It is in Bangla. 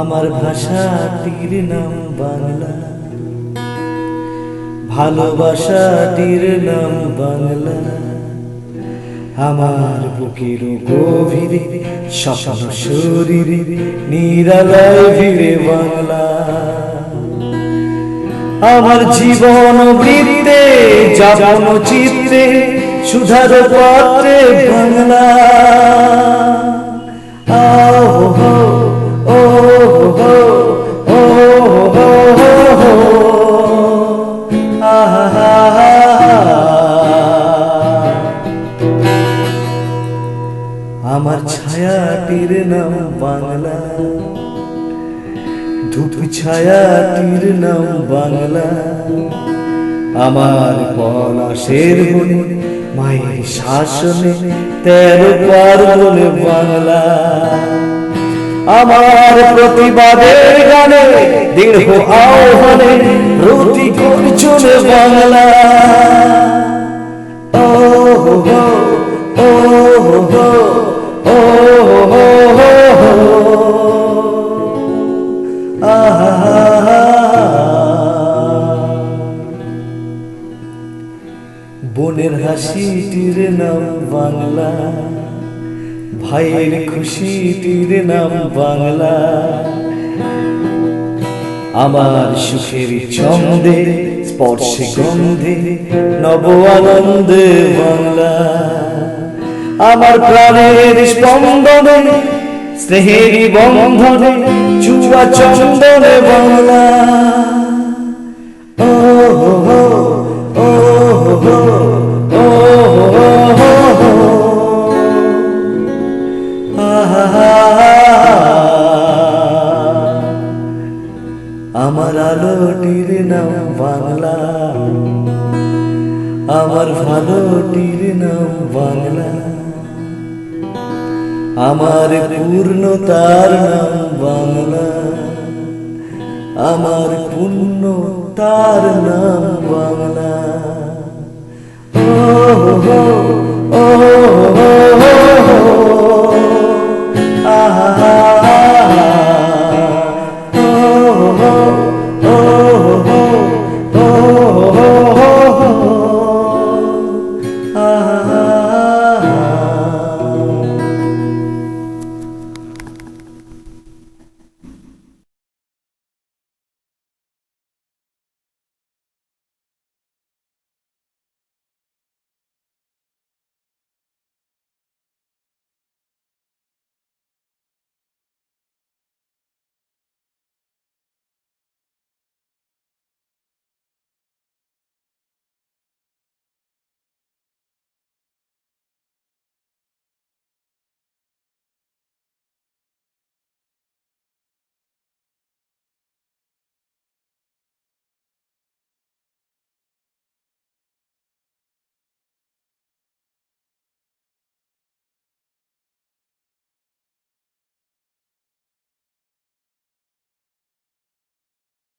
আমার ভাষাটির নাম বাংলা। ভালোবাসাটির নাম বাংলা। আমার বুকের গভীরে স্বপ্ন শরীরে নিরালয় ভিড়ে বাংলা। আমার জীবন বৃত্তে, যাপন চিত্রে সুধার পাত্রে বাংলা। আমার ছায়াটির নাম বাংলা। ধূপ ছায়াটির নাম বাংলা। আমার পলাশের বনে মায়ের শাসনে তেরো পার্বণে বাংলা আমার প্রতিবাদের গানে দৃঢ় আহ্বানে রুটি করছনে বাংলা। ও হো, ও হো। হাসিটির নাম বাংলা। ভাইয়ের খুশিটির নাম বাংলা। আমার সুখের ছন্দে, স্পর্শে গন্ধে, নব আনন্দে বাংলা। আমার প্রাণের স্পন্দনে স্নেহের বন্ধনে, চুয়া চন্দনে বাংলা। আমার আলোটির নাম বাংলা আমার ভালোটির নাম বাংলা আমার পূর্ণতার নাম বাংলা আমার পুণ্য তার নাম বাংলা ও হো ও